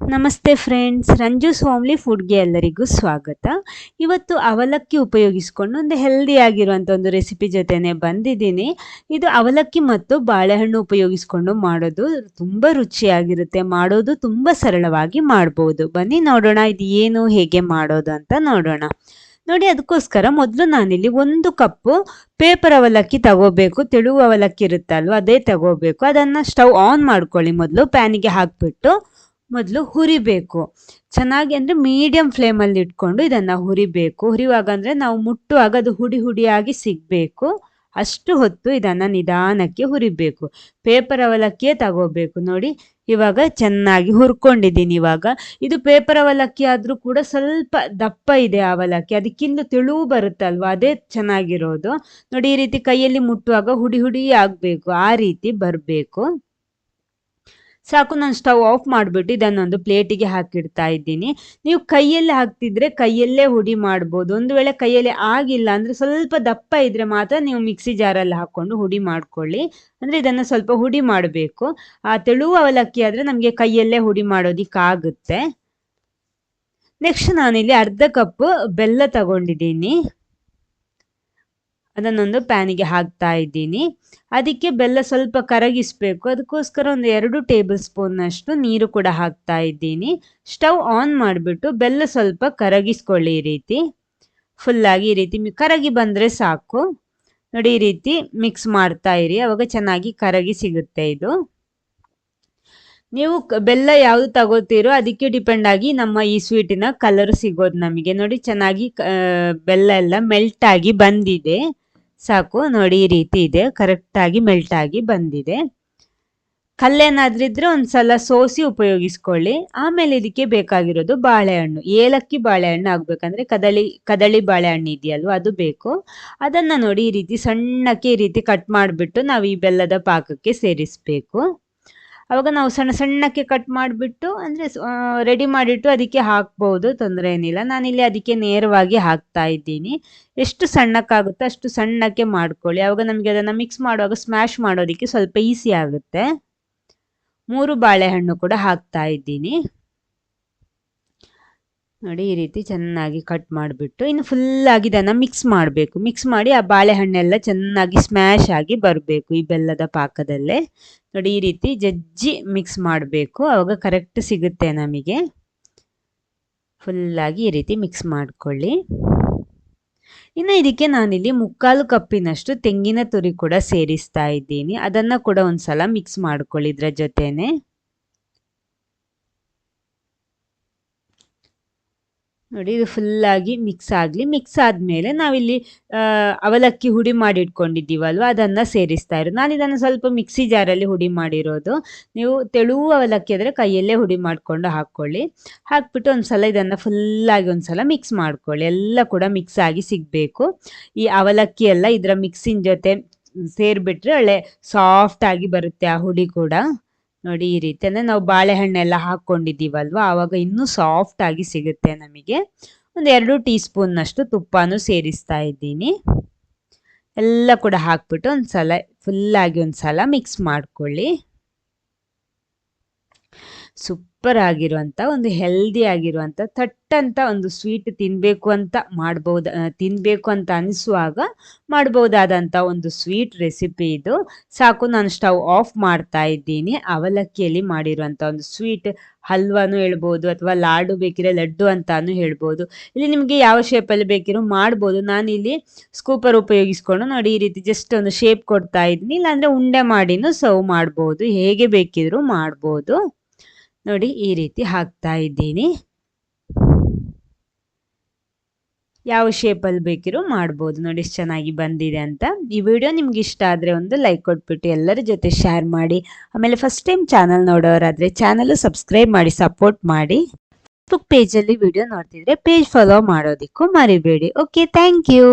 ನಮಸ್ತೆ ಫ್ರೆಂಡ್ಸ್ ರಂಜು ಸ್ವಾಮ್ಲಿ ಫುಡ್ಗೆ ಎಲ್ಲರಿಗೂ ಸ್ವಾಗತ. ಇವತ್ತು ಅವಲಕ್ಕಿ ಉಪಯೋಗಿಸ್ಕೊಂಡು ಒಂದು ಹೆಲ್ದಿ ಆಗಿರುವಂಥ ಒಂದು ರೆಸಿಪಿ ಜೊತೆನೆ ಬಂದಿದ್ದೀನಿ. ಇದು ಅವಲಕ್ಕಿ ಮತ್ತು ಬಾಳೆಹಣ್ಣು ಉಪಯೋಗಿಸ್ಕೊಂಡು ಮಾಡೋದು ತುಂಬ ರುಚಿಯಾಗಿರುತ್ತೆ, ಮಾಡೋದು ತುಂಬ ಸರಳವಾಗಿ ಮಾಡ್ಬೋದು. ಬನ್ನಿ ನೋಡೋಣ, ಇದು ಏನು, ಹೇಗೆ ಮಾಡೋದು ಅಂತ ನೋಡೋಣ. ನೋಡಿ, ಅದಕ್ಕೋಸ್ಕರ ಮೊದಲು ನಾನಿಲ್ಲಿ ಒಂದು ಕಪ್ಪು ಪೇಪರ್ ಅವಲಕ್ಕಿ ತಗೋಬೇಕು. ತೆಳು ಅವಲಕ್ಕಿ ಇರುತ್ತಲ್ವ, ಅದೇ ತಗೋಬೇಕು. ಅದನ್ನು ಸ್ಟವ್ ಆನ್ ಮಾಡ್ಕೊಳ್ಳಿ ಮೊದಲು ಪ್ಯಾನಿಗೆ ಹಾಕ್ಬಿಟ್ಟು. ಮೊದಲು ಹುರಿಬೇಕು. ಚೆನ್ನಾಗಿ ಅಂದರೆ ಮೀಡಿಯಂ ಫ್ಲೇಮಲ್ಲಿ ಇಟ್ಕೊಂಡು ಇದನ್ನು ಹುರಿಬೇಕು. ಹುರಿಯುವಾಗ ಅಂದರೆ ನಾವು ಮುಟ್ಟುವಾಗ ಅದು ಹುಡಿ ಹುಡಿಯಾಗಿ ಸಿಗಬೇಕು. ಅಷ್ಟು ಹೊತ್ತು ಇದನ್ನು ನಿಧಾನಕ್ಕೆ ಹುರಿಬೇಕು. ಪೇಪರ್ ಅವಲಕ್ಕಿಯೇ ತಗೋಬೇಕು. ನೋಡಿ, ಇವಾಗ ಚೆನ್ನಾಗಿ ಹುರ್ಕೊಂಡಿದ್ದೀನಿ ಇವಾಗ. ಇದು ಪೇಪರ್ ಅವಲಕ್ಕಿ ಆದರೂ ಕೂಡ ಸ್ವಲ್ಪ ದಪ್ಪ ಇದೆ ಅವಲಕ್ಕಿ. ಅದಕ್ಕಿಂತ ತೆಳುವು ಬರುತ್ತಲ್ವ? ಅದೇ ಚೆನ್ನಾಗಿರೋದು. ನೋಡಿ, ಈ ರೀತಿ ಕೈಯಲ್ಲಿ ಮುಟ್ಟುವಾಗ ಹುಡಿ ಹುಡಿ ಆಗಬೇಕು. ಆ ರೀತಿ ಬರಬೇಕು. ಸಾಕು, ನಾನು ಸ್ಟವ್ ಆಫ್ ಮಾಡಿಬಿಟ್ಟು ಇದನ್ನೊಂದು ಪ್ಲೇಟಿಗೆ ಹಾಕಿಡ್ತಾ ಇದ್ದೀನಿ. ನೀವು ಕೈಯಲ್ಲಿ ಹಾಕ್ತಿದ್ರೆ ಕೈಯಲ್ಲೇ ಹುಡಿ ಮಾಡ್ಬೋದು. ಒಂದು ವೇಳೆ ಕೈಯಲ್ಲಿ ಆಗಿಲ್ಲ ಅಂದರೆ ಸ್ವಲ್ಪ ದಪ್ಪ ಇದ್ರೆ ಮಾತ್ರ ನೀವು ಮಿಕ್ಸಿ ಜಾರಲ್ಲಿ ಹಾಕ್ಕೊಂಡು ಹುಡಿ ಮಾಡ್ಕೊಳ್ಳಿ. ಅಂದರೆ ಇದನ್ನು ಸ್ವಲ್ಪ ಹುಡಿ ಮಾಡಬೇಕು. ಆ ತೆಳು ಅವಲಕ್ಕಿ ಆದರೆ ನಮಗೆ ಕೈಯಲ್ಲೇ ಹುಡಿ ಮಾಡೋದಕ್ಕಾಗುತ್ತೆ ನೆಕ್ಸ್ಟ್ ನಾನಿಲ್ಲಿ ಅರ್ಧ ಕಪ್ ಬೆಲ್ಲ ತಗೊಂಡಿದ್ದೀನಿ. ಅದನ್ನೊಂದು ಪ್ಯಾನಿಗೆ ಹಾಕ್ತಾ ಇದ್ದೀನಿ. ಅದಕ್ಕೆ ಬೆಲ್ಲ ಸ್ವಲ್ಪ ಕರಗಿಸ್ಬೇಕು. ಅದಕ್ಕೋಸ್ಕರ ಒಂದು ಎರಡು ಟೇಬಲ್ ಸ್ಪೂನ್ನಷ್ಟು ನೀರು ಕೂಡ ಹಾಕ್ತಾ ಇದ್ದೀನಿ. ಸ್ಟವ್ ಆನ್ ಮಾಡಿಬಿಟ್ಟು ಬೆಲ್ಲ ಸ್ವಲ್ಪ ಕರಗಿಸ್ಕೊಳ್ಳಿ ಈ ರೀತಿ. ಫುಲ್ಲಾಗಿ ಈ ರೀತಿ ಕರಗಿ ಬಂದರೆ ಸಾಕು. ನೋಡಿ ಈ ರೀತಿ ಮಿಕ್ಸ್ ಮಾಡ್ತಾ ಇರಿ. ಅವಾಗ ಚೆನ್ನಾಗಿ ಕರಗಿ ಸಿಗುತ್ತೆ ಇದು. ನೀವು ಬೆಲ್ಲ ಯಾವುದು ತಗೋತೀರೋ ಅದಕ್ಕೆ ಡಿಪೆಂಡ್ ಆಗಿ ನಮ್ಮ ಈ ಸ್ವೀಟಿನ ಕಲರ್ ಸಿಗೋದು ನಮಗೆ. ನೋಡಿ ಚೆನ್ನಾಗಿ ಬೆಲ್ಲ ಎಲ್ಲ ಮೆಲ್ಟ್ ಆಗಿ ಬಂದಿದೆ. ಸಾಕು, ನೋಡಿ ಈ ರೀತಿ ಇದೆ. ಕರೆಕ್ಟಾಗಿ ಮೆಲ್ಟ್ ಆಗಿ ಬಂದಿದೆ. ಕಲ್ಲೇನಾದ್ರಿದ್ರೆ ಒಂದ್ಸಲ ಸೋಸಿ ಉಪಯೋಗಿಸ್ಕೊಳ್ಳಿ. ಆಮೇಲೆ ಇದಕ್ಕೆ ಬೇಕಾಗಿರೋದು ಬಾಳೆಹಣ್ಣು. ಏಲಕ್ಕಿ ಬಾಳೆಹಣ್ಣು ಆಗ್ಬೇಕಂದ್ರೆ ಕದಳಿ ಕದಳಿ ಬಾಳೆಹಣ್ಣು ಇದೆಯಲ್ವ, ಅದು ಬೇಕು. ಅದನ್ನ ನೋಡಿ ಈ ರೀತಿ ಸಣ್ಣಕ್ಕೆ ಈ ರೀತಿ ಕಟ್ ಮಾಡಿಬಿಟ್ಟು ನಾವು ಈ ಬೆಲ್ಲದ ಪಾಕಕ್ಕೆ ಸೇರಿಸ್ಬೇಕು. ಅವಾಗ ನಾವು ಸಣ್ಣ ಸಣ್ಣಕ್ಕೆ ಕಟ್ ಮಾಡಿಬಿಟ್ಟು ಅಂದರೆ ರೆಡಿ ಮಾಡಿಟ್ಟು ಅದಕ್ಕೆ ಹಾಕ್ಬೋದು, ತೊಂದರೆ ಏನಿಲ್ಲ. ನಾನಿಲ್ಲಿ ಅದಕ್ಕೆ ನೇರವಾಗಿ ಹಾಕ್ತಾ ಇದ್ದೀನಿ. ಎಷ್ಟು ಸಣ್ಣಕ್ಕಾಗುತ್ತೋ ಅಷ್ಟು ಸಣ್ಣಕ್ಕೆ ಮಾಡ್ಕೊಳ್ಳಿ. ಅವಾಗ ನಮಗೆ ಅದನ್ನು ಮಿಕ್ಸ್ ಮಾಡುವಾಗ ಸ್ಮ್ಯಾಶ್ ಮಾಡೋದಕ್ಕೆ ಸ್ವಲ್ಪ ಈಸಿ ಆಗುತ್ತೆ. ಮೂರು ಬಾಳೆಹಣ್ಣು ಕೂಡ ಹಾಕ್ತಾ ಇದ್ದೀನಿ. ನೋಡಿ ಈ ರೀತಿ ಚೆನ್ನಾಗಿ ಕಟ್ ಮಾಡಿಬಿಟ್ಟು ಇನ್ನು ಫುಲ್ಲಾಗಿ ಇದನ್ನು ಮಿಕ್ಸ್ ಮಾಡಬೇಕು. ಮಿಕ್ಸ್ ಮಾಡಿ ಆ ಬಾಳೆಹಣ್ಣೆಲ್ಲ ಚೆನ್ನಾಗಿ ಸ್ಮ್ಯಾಶ್ ಆಗಿ ಬರಬೇಕು ಈ ಬೆಲ್ಲದ ಪಾಕದಲ್ಲೇ. ನೋಡಿ ಈ ರೀತಿ ಜಜ್ಜಿ ಮಿಕ್ಸ್ ಮಾಡಬೇಕು. ಆವಾಗ ಕರೆಕ್ಟ್ ಸಿಗುತ್ತೆ ನಮಗೆ. ಫುಲ್ಲಾಗಿ ಈ ರೀತಿ ಮಿಕ್ಸ್ ಮಾಡಿಕೊಳ್ಳಿ. ಇನ್ನು ಇದಕ್ಕೆ ನಾನಿಲ್ಲಿ ಮುಕ್ಕಾಲು ಕಪ್ಪಿನಷ್ಟು ತೆಂಗಿನ ತುರಿ ಕೂಡ ಸೇರಿಸ್ತಾ ಇದ್ದೀನಿ. ಅದನ್ನು ಕೂಡ ಒಂದ್ಸಲ ಮಿಕ್ಸ್ ಮಾಡ್ಕೊಳ್ಳಿ ಜೊತೆನೆ. ನೋಡಿ, ಇದು ಫುಲ್ಲಾಗಿ ಮಿಕ್ಸ್ ಆಗಲಿ ಮಿಕ್ಸ್ ಆದಮೇಲೆ ನಾವಿಲ್ಲಿ ಅವಲಕ್ಕಿ ಹುಡಿ ಮಾಡಿ ಇಟ್ಕೊಂಡಿದ್ದೀವಲ್ವ ಅದನ್ನು ಸೇರಿಸ್ತಾ ಇರೋದು. ನಾನು ಇದನ್ನು ಸ್ವಲ್ಪ ಮಿಕ್ಸಿ ಜಾರಲ್ಲಿ ಹುಡಿ ಮಾಡಿರೋದು. ನೀವು ತೆಳು ಅವಲಕ್ಕಿ ಆದರೆ ಕೈಯಲ್ಲೇ ಹುಡಿ ಮಾಡಿಕೊಂಡು ಹಾಕ್ಕೊಳ್ಳಿ. ಹಾಕ್ಬಿಟ್ಟು ಒಂದು ಸಲ ಇದನ್ನು ಫುಲ್ಲಾಗಿ ಒಂದು ಸಲ ಮಿಕ್ಸ್ ಮಾಡ್ಕೊಳ್ಳಿ. ಎಲ್ಲ ಕೂಡ ಮಿಕ್ಸ್ ಆಗಿ ಸಿಗಬೇಕು. ಈ ಅವಲಕ್ಕಿ ಎಲ್ಲ ಇದರ ಮಿಕ್ಸಿನ ಜೊತೆ ಸೇರಿಬಿಟ್ರೆ ಒಳ್ಳೆ ಸಾಫ್ಟ್ ಆಗಿ ಬರುತ್ತೆ ಆ ಹುಡಿ ಕೂಡ. ನೋಡಿ ಈ ರೀತಿ. ಅಂದ್ರೆ ನಾವು ಬಾಳೆಹಣ್ಣೆಲ್ಲ ಹಾಕೊಂಡಿದ್ದೀವಲ್ವಾ ಆವಾಗ ಇನ್ನೂ ಸಾಫ್ಟ್ ಆಗಿ ಸಿಗುತ್ತೆ ನಮಗೆ. ಒಂದು ಎರಡು ಟೀ ಸ್ಪೂನ್ನಷ್ಟು ತುಪ್ಪನೂ ಸೇರಿಸ್ತಾ ಇದ್ದೀನಿ. ಎಲ್ಲ ಕೂಡ ಹಾಕ್ಬಿಟ್ಟು ಒಂದು ಸಲ ಫುಲ್ಲಾಗಿ ಒಂದು ಸಲ ಮಿಕ್ಸ್ ಮಾಡ್ಕೊಳ್ಳಿ. ಸೂಪರ್ ಆಗಿರುವಂಥ ಒಂದು ಹೆಲ್ದಿ ಆಗಿರುವಂಥ ಥಟ್ಟಂತ ಒಂದು ಸ್ವೀಟ್ ತಿನ್ನಬೇಕು ಅಂತ ಮಾಡ್ಬೋದು ತಿನ್ನಬೇಕು ಅಂತ ಅನಿಸುವಾಗ ಮಾಡ್ಬೋದಾದಂಥ ಒಂದು ಸ್ವೀಟ್ ರೆಸಿಪಿ ಇದು. ಸಾಕು, ನಾನು ಸ್ಟವ್ ಆಫ್ ಮಾಡ್ತಾ ಇದ್ದೀನಿ. ಅವಲಕ್ಕಿಯಲ್ಲಿ ಮಾಡಿರುವಂಥ ಒಂದು ಸ್ವೀಟ್ ಹಲ್ವಾನು ಹೇಳ್ಬೋದು ಅಥವಾ ಲಾಡು ಬೇಕಿರೋ ಲಡ್ಡು ಅಂತಾನು ಹೇಳ್ಬೋದು. ಇಲ್ಲಿ ನಿಮಗೆ ಯಾವ ಶೇಪಲ್ಲಿ ಬೇಕಿರೋ ಮಾಡ್ಬೋದು. ನಾನಿಲ್ಲಿ ಸ್ಕೂಪರ್ ಉಪಯೋಗಿಸ್ಕೊಂಡು ನೋಡಿ ಈ ರೀತಿ ಜಸ್ಟ್ ಒಂದು ಶೇಪ್ ಕೊಡ್ತಾ ಇದ್ದೀನಿ. ಇಲ್ಲಾಂದರೆ ಉಂಡೆ ಮಾಡಿನೂ ಸರ್ವ್ ಮಾಡ್ಬೋದು. ಹೇಗೆ ಬೇಕಿದ್ರೂ ಮಾಡ್ಬೋದು. ನೋಡಿ ಈ ರೀತಿ ಹಾಕ್ತಾ ಇದ್ದೀನಿ. ಯಾವ ಶೇಪಲ್ಲಿ ಬೇಕಿರೋ ಮಾಡ್ಬೋದು. ನೋಡಿ ಎಷ್ಟು ಚೆನ್ನಾಗಿ ಬಂದಿದೆ ಅಂತ. ಈ ವಿಡಿಯೋ ನಿಮ್ಗೆ ಇಷ್ಟ ಆದರೆ ಒಂದು ಲೈಕ್ ಕೊಟ್ಬಿಟ್ಟು ಎಲ್ಲರ ಜೊತೆ ಶೇರ್ ಮಾಡಿ. ಆಮೇಲೆ ಫಸ್ಟ್ ಟೈಮ್ ಚಾನಲ್ ನೋಡೋರಾದರೆ ಚಾನಲ್ ಸಬ್ಸ್ಕ್ರೈಬ್ ಮಾಡಿ ಸಪೋರ್ಟ್ ಮಾಡಿ. ಫೇಸ್ಬುಕ್ ಪೇಜಲ್ಲಿ ವಿಡಿಯೋ ನೋಡ್ತಿದ್ರೆ ಪೇಜ್ ಫಾಲೋ ಮಾಡೋದಕ್ಕೂ ಮರಿಬೇಡಿ. Okay thank you